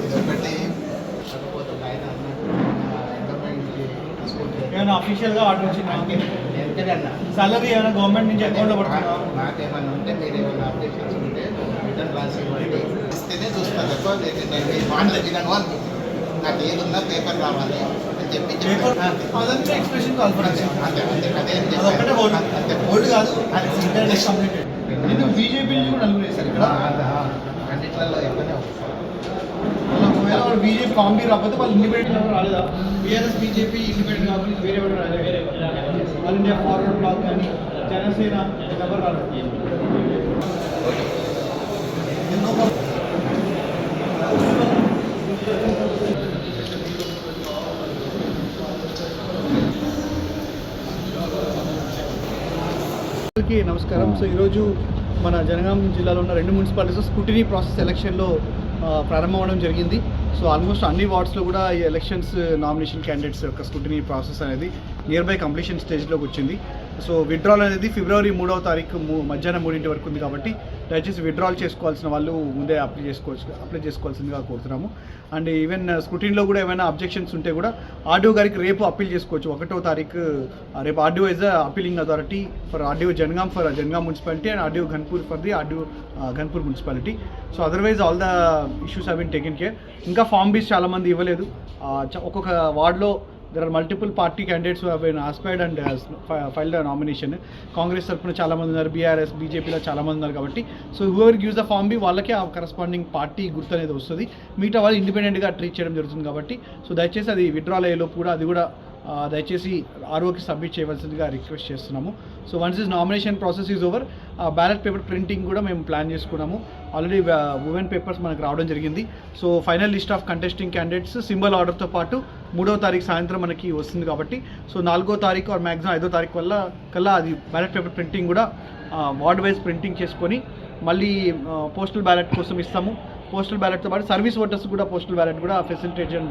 ఇదొకటి కాకపోతే ఆయన అన్నట్టు ఎండోమెంట్ ఏమైనా అఫీషియల్గా ఆర్డర్ వచ్చిందా ఎంతకన్నా సాలరీ ఏమైనా గవర్నమెంట్ నుంచి అకౌంట్లో పడుతుందా నాకేమన్నా ఉంటే మీరు ఏమైనా అప్డేషన్స్ ఉంటే రిటర్న్ రాసి ఇవ్వండి ఇస్తేనే చూస్తాను తప్ప నేను నేను మీ మాట వినను అని నాకు ఏదున్నా పేపర్ రావాలి అని చెప్పి. అదంతా ఎక్స్ప్రెషన్ కాన్ఫరెన్స్ అంతే అదే. అదొక్కటే కాదు అది ఇంటర్నెట్ కంప్లీటెడ్ నేను బీజేపీ నుంచి కూడా నలుగురు వేశారు ఇక్కడ. అన్నిట్లలో వాళ్ళ ఒకవేళ వాళ్ళు బీజేపీ కాంబీ రాకపోతే వాళ్ళు ఇండిపెండెంట్ రాలేదా? బీఆర్ఎస్ బీజేపీ ఇండిపెండెంట్ కాకుండా వేరే ఎవరు రాలేదు. వేరే ఆల్ ఇండియా ఫార్వర్డ్ బ్లాక్ కానీ జనసేన ఎవరు రాలేదు? అందరికీ నమస్కారం. సో ఈరోజు మన జనగాం జిల్లాలో ఉన్న రెండు మున్సిపాలిటీస్ స్కూటినీ ప్రాసెస్ ఎలక్షన్లో ప్రారంభం అవడం జరిగింది. సో ఆల్మోస్ట్ అన్ని వార్డ్స్లో కూడా ఈ ఎలక్షన్స్ నామినేషన్ క్యాండిడేట్స్ యొక్క స్కూటినీ ప్రాసెస్ అనేది నియర్ బై కంప్లీషన్ స్టేజ్లోకి వచ్చింది. సో విత్డ్రాల్ అనేది ఫిబ్రవరి మూడవ తారీఖు మూ- మధ్యాహ్నం మూడింటి వరకు ఉంది కాబట్టి దయచేసి విత్డ్రాల్ చేసుకోవాల్సిన వాళ్ళు ముందే అప్లై చేసుకోవచ్చు అప్లై చేసుకోవాల్సిందిగా కోరుతున్నాము. అండ్ ఈవెన్ స్క్రూటీన్లో కూడా ఏమైనా అబ్జెక్షన్స్ ఉంటే కూడా ఆర్డీఓ గారికి రేపు అప్పీల్ చేసుకోవచ్చు. ఒకటో తారీఖు రేపు RDO is appealing authority for RDO Jangaon for Jangaon municipality and RDO Ghanpur for the RDO Ghanpur municipality so otherwise all the issues have been taken care ఇంకా ఫామ్ బీస్ చాలామంది ఇవ్వలేదు. చ- ఒక్కొక్క వార్డులో there are multiple party candidates have been aspired and filed nomination Congress తరఫున చాలామంది ఉన్నారు BRS బీజేపీలో చాలామంది ఉన్నారు కాబట్టి. So whoever gives the form B వాళ్ళకే ఆ కరస్పాండింగ్ పార్టీ గుర్తు అనేది వస్తుంది. మిగతా వాళ్ళు ఇండిపెండెంట్గా ట్రీట్ చేయడం జరుగుతుంది కాబట్టి. సో దయచేసి అది విత్డ్రాల్ అయ్యేలోపు కూడా అది కూడా దయచేసి ఆర్ఓకి సబ్మిట్ చేయవలసిందిగా రిక్వెస్ట్ చేస్తున్నాము. So once is nomination process is over ballot paper printing కూడా మేము ప్లాన్ చేసుకున్నాము. ఆల్రెడీ ఉమెన్ పేపర్స్ మనకు రావడం జరిగింది. So final list of contesting candidates symbol ఆర్డర్తో పాటు మూడో తారీఖు సాయంత్రం మనకి వస్తుంది కాబట్టి సో నాలుగో తారీఖు ఆర్ మ్యాక్సిమం ఐదో తారీఖు వల్ల కల్లా అది బ్యాలెట్ పేపర్ ప్రింటింగ్ కూడా వార్డ్ వైజ్ ప్రింటింగ్ చేసుకొని మళ్ళీ పోస్టల్ బ్యాలెట్ కోసం ఇస్తాము. పోస్టల్ బ్యాలెట్తో పాటు సర్వీస్ ఓటర్స్ కూడా పోస్టల్ బ్యాలెట్ కూడా ఫెసిలిటేట్ చేయడం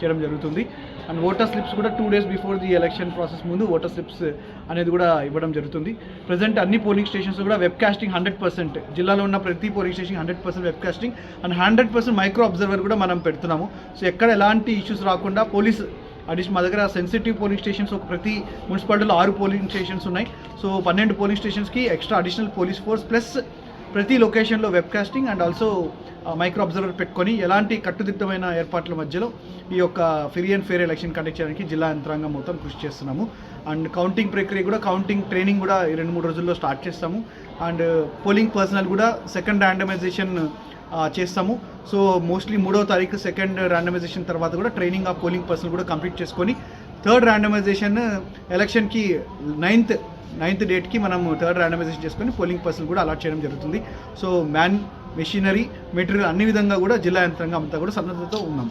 చేయడం జరుగుతుంది. అండ్ ఓటర్ స్లిప్స్ కూడా two days before the election process ముందు ఓటర్ స్లిప్స్ అనేది కూడా ఇవ్వడం జరుగుతుంది. ప్రజెంట్ అన్ని పోలింగ్ స్టేషన్స్ కూడా వెబ్ కాస్టింగ్ హండ్రెడ్ పర్సెంట్. జిల్లాలో ఉన్న ప్రతి polling station hundred percent webcasting and hundred percent micro observer కూడా మనం పెడుతున్నాము. సో ఎక్కడ ఎలాంటి ఇష్యూస్ రాకుండా పోలీస్ అడిషన్ మా దగ్గర సెన్సిటివ్ పోలింగ్ స్టేషన్స్ ఒక ప్రతి మున్సిపాలిటీలో ఆరు పోలింగ్ స్టేషన్స్ ఉన్నాయి. సో పన్నెండు polling స్టేషన్స్కి extra additional police force plus ప్రతి లొకేషన్లో webcasting and also micro observer పెట్టుకొని ఎలాంటి కట్టుదిట్టమైన ఏర్పాట్ల మధ్యలో ఈ యొక్క free and fair election conduct చేయడానికి జిల్లా యంత్రాంగం మొత్తం కృషి చేస్తున్నాము. అండ్ కౌంటింగ్ ప్రక్రియ కూడా కౌంటింగ్ ట్రైనింగ్ కూడా ఈ రెండు మూడు రోజుల్లో స్టార్ట్ చేస్తాము. అండ్ uh, పోలింగ్ పర్సనల్ కూడా సెకండ్ ర్యాండమైజేషన్ చేస్తాము. సో మోస్ట్లీ మూడో తారీఖు సెకండ్ ర్యాండమైజేషన్ తర్వాత కూడా ట్రైనింగ్ ఆఫ్ పోలింగ్ పర్సనల్ కూడా కంప్లీట్ చేసుకొని థర్డ్ ర్యాండమైజేషన్ ఎలక్షన్కి నైన్త్ నైన్త్ డేట్కి మనం థర్డ్ ర్యాండమైజేషన్ చేసుకొని పోలింగ్ పర్సన్ కూడా అలాట్ చేయడం జరుగుతుంది. సో మ్యాన్ మెషినరీ మెటీరియల్ అన్ని విధంగా కూడా జిల్లా యంత్రాంగం అంతా కూడా సన్నద్ధతో ఉన్నాం